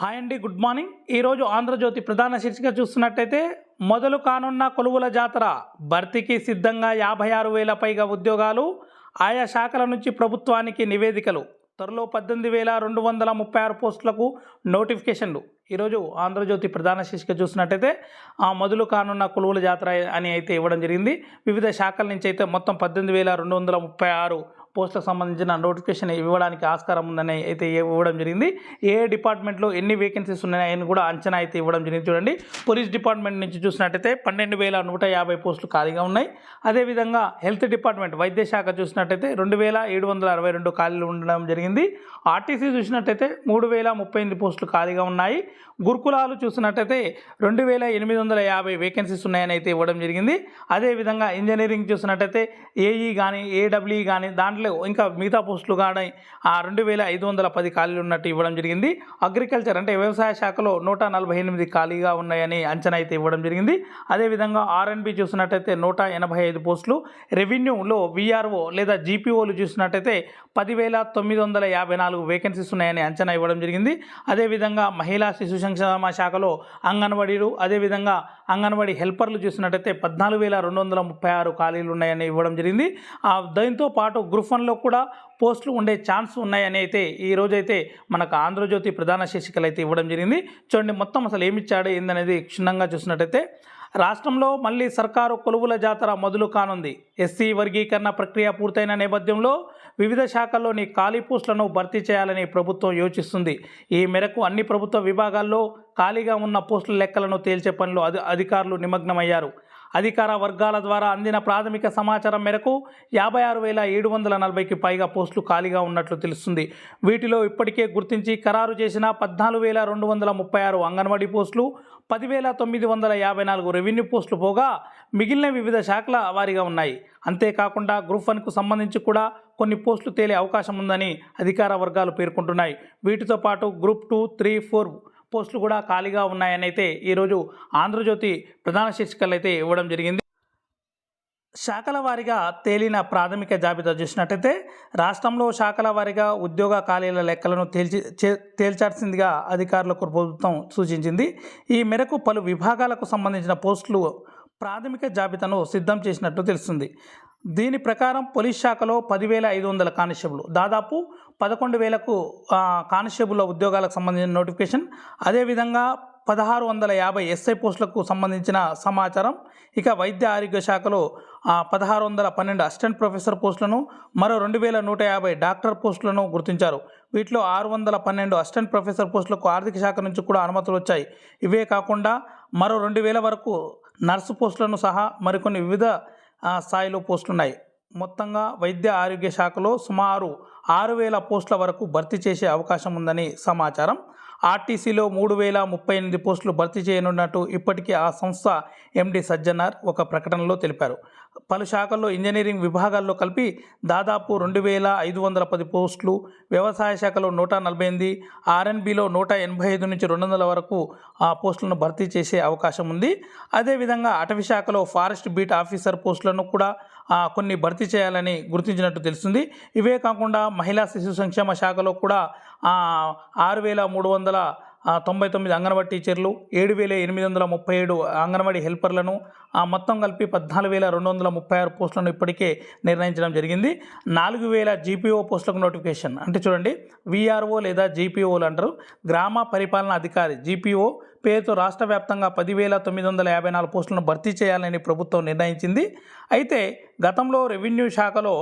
Hi అండి good morning. ఈరోజు ఆంధ్రజ్యోతి ప్రధాన శీర్షిక చూస్తున్నట్టయితే మొదలు కానున్న కొలువుల జాతర భర్తీకి సిద్ధంగా యాభై ఆరు వేల పైగా ఉద్యోగాలు ఆయా శాఖల నుంచి ప్రభుత్వానికి నివేదికలు. త్వరలో పద్దెనిమిది వేల రెండు వందల ముప్పై ఆరు పోస్టులకు నోటిఫికేషన్లు. ఈరోజు ఆంధ్రజ్యోతి ప్రధాన శీర్షిక చూసినట్టయితే ఆ మొదలు కానున్న కొలువుల జాతర అని అయితే ఇవ్వడం జరిగింది. వివిధ శాఖల నుంచి అయితే మొత్తం పద్దెనిమిది వేల రెండు వందల ముప్పై ఆరు పోస్టులకు సంబంధించిన నోటిఫికేషన్ ఇవ్వడానికి ఆస్కారం ఉందని అయితే ఇవ్వడం జరిగింది. ఏ డిపార్ట్మెంట్లో ఎన్ని వేకెన్సీస్ ఉన్నాయని కూడా అంచనా అయితే ఇవ్వడం జరిగింది. చూడండి పోలీస్ డిపార్ట్మెంట్ నుంచి చూసినట్టయితే పన్నెండు వేల నూట యాభై పోస్టులు ఖాళీగా ఉన్నాయి. అదేవిధంగా హెల్త్ డిపార్ట్మెంట్ వైద్య శాఖ చూసినట్టయితే రెండు వేల ఏడు వందల అరవై రెండు ఖాళీలు ఉండడం జరిగింది. ఆర్టీసీ చూసినట్టయితే మూడు వేల ముప్పై ఎనిమిది పోస్టులు ఖాళీగా ఉన్నాయి. గురుకులాలు చూసినట్టయితే రెండు వేల ఎనిమిది వందల యాభై వేకెన్సీస్ ఉన్నాయని అయితే ఇవ్వడం జరిగింది. అదేవిధంగా ఇంజనీరింగ్ చూసినట్టయితే ఏఈ కానీ ఏడబ్ల్యూ కానీ దాంట్లో ఇంకా మిగతా పోస్టులు కానీ ఆ రెండు వేల ఐదు వందల పది ఖాళీలు ఉన్నట్టు ఇవ్వడం జరిగింది. అగ్రికల్చర్ అంటే వ్యవసాయ శాఖలో నూట నలభై ఎనిమిది ఖాళీగా ఉన్నాయని అంచనా అయితే ఇవ్వడం జరిగింది. అదేవిధంగా ఆర్ఎన్బి చూసినట్టయితే నూట ఎనభై ఐదు పోస్టులు. రెవెన్యూలో విఆర్ఓ లేదా జీపీఓలు చూసినట్టయితే పదివేల తొమ్మిది వందల యాభై నాలుగు వేకెన్సీస్ ఉన్నాయని అంచనా ఇవ్వడం జరిగింది. అదేవిధంగా మహిళా శిశు సంక్షేమ శాఖలో అంగన్వాడీలు అదేవిధంగా అంగన్వాడీ హెల్పర్లు చూసినట్టయితే పద్నాలుగు వేల రెండు వందల ముప్పై ఆరు ఖాళీలు ఉన్నాయని ఇవ్వడం జరిగింది. ఆ దాంతో పాటు గ్రూప్ వన్లో కూడా పోస్టులు ఉండే ఛాన్స్ ఉన్నాయని అయితే ఈ రోజైతే మనకు ఆంధ్రజ్యోతి ప్రధాన శీర్షికలు అయితే ఇవ్వడం జరిగింది. చూడండి మొత్తం అసలు ఏమి ఇచ్చాడు ఏందనేది క్షుణ్ణంగా చూసినట్టయితే రాష్ట్రంలో మళ్ళీ సర్కారు కొలువుల జాతర మొదలు కానుంది. ఎస్సీ వర్గీకరణ ప్రక్రియ పూర్తయిన నేపథ్యంలో వివిధ శాఖల్లోని ఖాళీ పోస్టులను భర్తీ చేయాలని ప్రభుత్వం యోచిస్తుంది. ఈ మేరకు అన్ని ప్రభుత్వ విభాగాల్లో ఖాళీగా ఉన్న పోస్టుల లెక్కలను తేల్చే పనిలో అధి అధికారులు నిమగ్నమయ్యారు. అధికార వర్గాల ద్వారా అందిన ప్రాథమిక సమాచారం మేరకు యాభై ఆరు వేల ఏడు వందల నలభైకి పైగా పోస్టులు ఖాళీగా ఉన్నట్లు తెలుస్తుంది. వీటిలో ఇప్పటికే గుర్తించి ఖరారు చేసిన పద్నాలుగు వేల రెండు వందల ముప్పై ఆరు అంగన్వాడీ పోస్టులు పదివేల తొమ్మిది వందల యాభై నాలుగు రెవెన్యూ పోస్టులు పోగా మిగిలిన వివిధ శాఖల వారీగా ఉన్నాయి. అంతేకాకుండా గ్రూప్ వన్కు సంబంధించి కూడా కొన్ని పోస్టులు తేలే అవకాశం ఉందని అధికార వర్గాలు పేర్కొంటున్నాయి. వీటితో పాటు గ్రూప్ టూ త్రీ ఫోర్ పోస్టులు కూడా ఖాళీగా ఉన్నాయని అయితే ఈరోజు ఆంధ్రజ్యోతి ప్రధాన శీర్షికలు అయితే ఇవ్వడం జరిగింది. శాఖల వారీగా తేలిన ప్రాథమిక జాబితా చూసినట్టయితే రాష్ట్రంలో శాఖల వారీగా ఉద్యోగ ఖాళీల లెక్కలను తేల్చి చే- తేల్చాల్సిందిగా అధికారులకు ప్రభుత్వం సూచించింది. ఈ మేరకు పలు విభాగాలకు సంబంధించిన పోస్టులు ప్రాథమిక జాబితాను సిద్ధం చేసినట్టు తెలుస్తుంది. దీని ప్రకారం పోలీస్ శాఖలో పదివేల ఐదు వందల కానిస్టేబుల్ దాదాపు పదకొండు వేలకు కానిస్టేబుల్ ఉద్యోగాలకు సంబంధించిన నోటిఫికేషన్ అదేవిధంగా పదహారు వందల యాభై ఎస్ఐ పోస్టులకు సంబంధించిన సమాచారం. ఇక వైద్య ఆరోగ్య శాఖలో ఆ, పదహారు వందల పన్నెండు అసిస్టెంట్ ప్రొఫెసర్ పోస్టులను మరో రెండు వేల నూట యాభై డాక్టర్ పోస్టులను గుర్తించారు. వీటిలో ఆరు వందల పన్నెండు అసిస్టెంట్ ప్రొఫెసర్ పోస్టులకు ఆర్థిక శాఖ నుంచి కూడా అనుమతులు వచ్చాయి. ఇవే కాకుండా మరో రెండు వేల వరకు నర్సు పోస్టులను సహా మరికొన్ని వివిధ స్థాయిలో పోస్టులున్నాయి. మొత్తంగా వైద్య ఆరోగ్య శాఖలో సుమారు ఆరు వేల పోస్టుల వరకు భర్తీ చేసే అవకాశం ఉందని సమాచారం. ఆర్టీసీలో మూడు వేల ముప్పై ఎనిమిది పోస్టులు భర్తీ చేయనున్నట్టు ఇప్పటికీ ఆ సంస్థ ఎండి సజ్జనార్ ఒక ప్రకటనలో తెలిపారు. పలు శాఖల్లో ఇంజనీరింగ్ విభాగాల్లో కలిపి దాదాపు రెండు వేల ఐదు వందల పది పోస్టులు వ్యవసాయ శాఖలో నూట నలభై ఎనిమిది ఆర్ఎన్బిలో నూట ఎనభై ఐదు నుంచి రెండు వందల వరకు ఆ పోస్టులను భర్తీ చేసే అవకాశం ఉంది. అదేవిధంగా అటవీ శాఖలో ఫారెస్ట్ బీట్ ఆఫీసర్ పోస్టులను కూడా కొన్ని భర్తీ చేయాలని గుర్తించినట్టు తెలుస్తుంది. ఇవే కాకుండా మహిళా శిశు సంక్షేమ శాఖలో కూడా ఆరు వేల మూడు వందల తొంభై తొమ్మిది అంగన్వాడీ టీచర్లు ఏడు వేల ఎనిమిది వందల ముప్పై ఏడు అంగన్వాడీ హెల్పర్లను ఆ మొత్తం కలిపి పద్నాలుగు వేల రెండు వందల ముప్పై ఆరు పోస్టులను ఇప్పటికే నిర్ణయించడం జరిగింది. నాలుగు వేల జీపీఓ పోస్టులకు నోటిఫికేషన్. అంటే చూడండి విఆర్ఓ లేదా జీపీఓలు అంటారు. గ్రామ పరిపాలన అధికారి జీపీఓ పేరుతో రాష్ట్ర వ్యాప్తంగా పదివేల తొమ్మిది వందల యాభై నాలుగు పోస్టులను భర్తీ చేయాలని ప్రభుత్వం నిర్ణయించింది. అయితే గతంలో రెవెన్యూ శాఖలో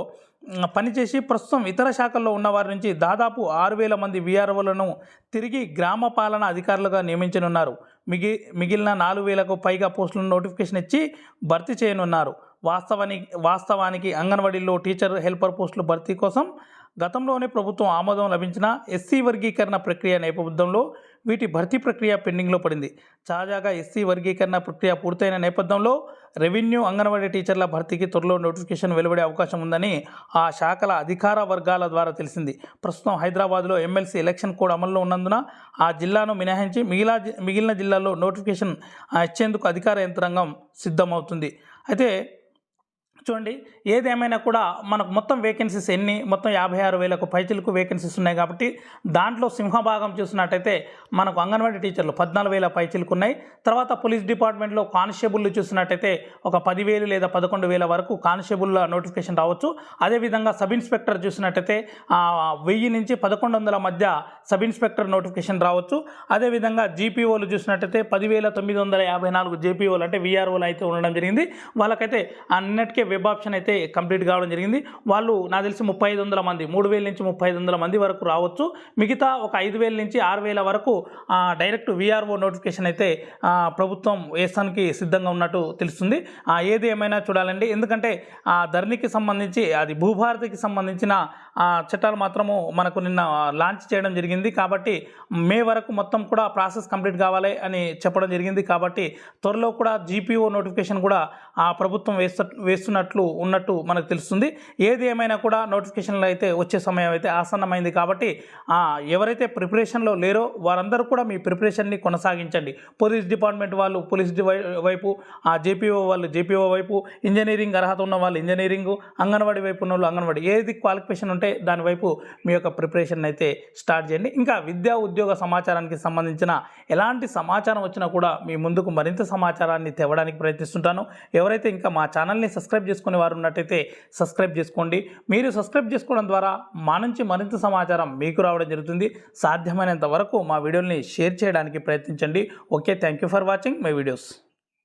పనిచేసి ప్రస్తుతం ఇతర శాఖల్లో ఉన్న వారి నుంచి దాదాపు ఆరు వేల మంది విఆర్ఓలను తిరిగి గ్రామ పాలన అధికారులుగా నియమించనున్నారు. మిగి మిగిలిన నాలుగు వేలకు పైగా పోస్టులను నోటిఫికేషన్ ఇచ్చి భర్తీ చేయనున్నారు. వాస్తవానికి వాస్తవానికి అంగన్వాడీలో టీచర్ హెల్పర్ పోస్టుల భర్తీ కోసం గతంలోనే ప్రభుత్వం ఆమోదం లభించిన ఎస్సీ వర్గీకరణ ప్రక్రియ నేపథ్యంలో వీటి భర్తీ ప్రక్రియ పెండింగ్లో పడింది. తాజాగా ఎస్సీ వర్గీకరణ ప్రక్రియ పూర్తయిన నేపథ్యంలో రెవెన్యూ అంగన్వాడీ టీచర్ల భర్తీకి త్వరలో నోటిఫికేషన్ వెలువడే అవకాశం ఉందని ఆ శాఖల అధికార వర్గాల ద్వారా తెలిసింది. ప్రస్తుతం హైదరాబాద్లో ఎమ్మెల్సీ ఎలక్షన్ కోడ్ అమల్లో ఉన్నందున ఆ జిల్లాను మినహాయించి మిగిలిన మిగిలిన జిల్లాల్లో నోటిఫికేషన్ ఇచ్చేందుకు అధికార యంత్రాంగం సిద్ధమవుతుంది. అయితే చూడండి ఏదేమైనా కూడా మనకు మొత్తం వేకెన్సీస్ ఎన్ని? మొత్తం యాభై ఆరు వేలకు పైచిలకు వేకెన్సీస్ ఉన్నాయి కాబట్టి దాంట్లో సింహభాగం చూసినట్టయితే మనకు అంగన్వాడీ టీచర్లు పద్నాలుగు వేల పైచిలకు ఉన్నాయి. తర్వాత పోలీస్ డిపార్ట్మెంట్లో కానిస్టేబుల్ చూసినట్టయితే ఒక పదివేలు లేదా పదకొండు వేల వరకు కానిస్టేబుల్ నోటిఫికేషన్ రావచ్చు. అదేవిధంగా సబ్ ఇన్స్పెక్టర్ చూసినట్టయితే వెయ్యి నుంచి పదకొండు వందల మధ్య సబ్ ఇన్స్పెక్టర్ నోటిఫికేషన్ రావచ్చు. అదేవిధంగా జీపీఓలు చూసినట్టయితే పదివేల తొమ్మిది వందల యాభై నాలుగు జేపీఓలు అంటే విఆర్ఓలు అయితే ఉండడం జరిగింది. వాళ్ళకైతే అన్నిటికీ వెబ్ ఆప్షన్ అయితే కంప్లీట్ కావడం జరిగింది. వాళ్ళు నాకు తెలిసి ముప్పై ఐదు వందల మంది మూడు వేల నుంచి ముప్పై ఐదు వందల మంది వరకు రావచ్చు. మిగతా ఒక ఐదు వేల నుంచి ఆరు వేల వరకు డైరెక్ట్ విఆర్ఓ నోటిఫికేషన్ అయితే ప్రభుత్వం వేస్తానికి సిద్ధంగా ఉన్నట్టు తెలుస్తుంది. ఏది ఏమైనా చూడాలండి. ఎందుకంటే ఆ ధరణికి సంబంధించి అది భూభారతికి సంబంధించిన చట్టాలు మాత్రము మనకు నిన్న లాంచ్ చేయడం జరిగింది. కాబట్టి మే వరకు మొత్తం కూడా ప్రాసెస్ కంప్లీట్ కావాలి అని చెప్పడం జరిగింది. కాబట్టి త్వరలో కూడా జీపీఓ నోటిఫికేషన్ కూడా ఆ ప్రభుత్వం వేస్తు ఉన్నట్లు ఉన్నట్టు మనకు తెలుస్తుంది. ఏది ఏమైనా కూడా నోటిఫికేషన్లు అయితే వచ్చే సమయం అయితే ఆసన్నమైంది కాబట్టి ఎవరైతే ప్రిపరేషన్లో లేరో వారందరూ కూడా మీ ప్రిపరేషన్ని కొనసాగించండి. పోలీస్ డిపార్ట్మెంట్ వాళ్ళు పోలీస్ వైపు ఆ జేపీఓ వాళ్ళు జేపీఓ వైపు ఇంజనీరింగ్ అర్హత ఉన్న వాళ్ళు ఇంజనీరింగ్ అంగన్వాడీ వైపు ఉన్న వాళ్ళు అంగన్వాడీ ఏది క్వాలిఫికేషన్ ఉంటే దాని వైపు మీ యొక్క ప్రిపరేషన్ అయితే స్టార్ట్ చేయండి. ఇంకా విద్యా ఉద్యోగ సమాచారానికి సంబంధించిన ఎలాంటి సమాచారం వచ్చినా కూడా మీ ముందుకు మరింత సమాచారాన్ని తేవడానికి ప్రయత్నిస్తుంటాను. ఎవరైతే ఇంకా మా ఛానల్ని సబ్స్క్రైబ్ చేసుకునే వారు ఉన్నట్టయితే సబ్స్క్రైబ్ చేసుకోండి. మీరు సబ్స్క్రైబ్ చేసుకోవడం ద్వారా మా నుంచి మరింత సమాచారం మీకు రావడం జరుగుతుంది. సాధ్యమైనంత వరకు మా వీడియోని షేర్ చేయడానికి ప్రయత్నించండి. Okay thank you for watching my videos.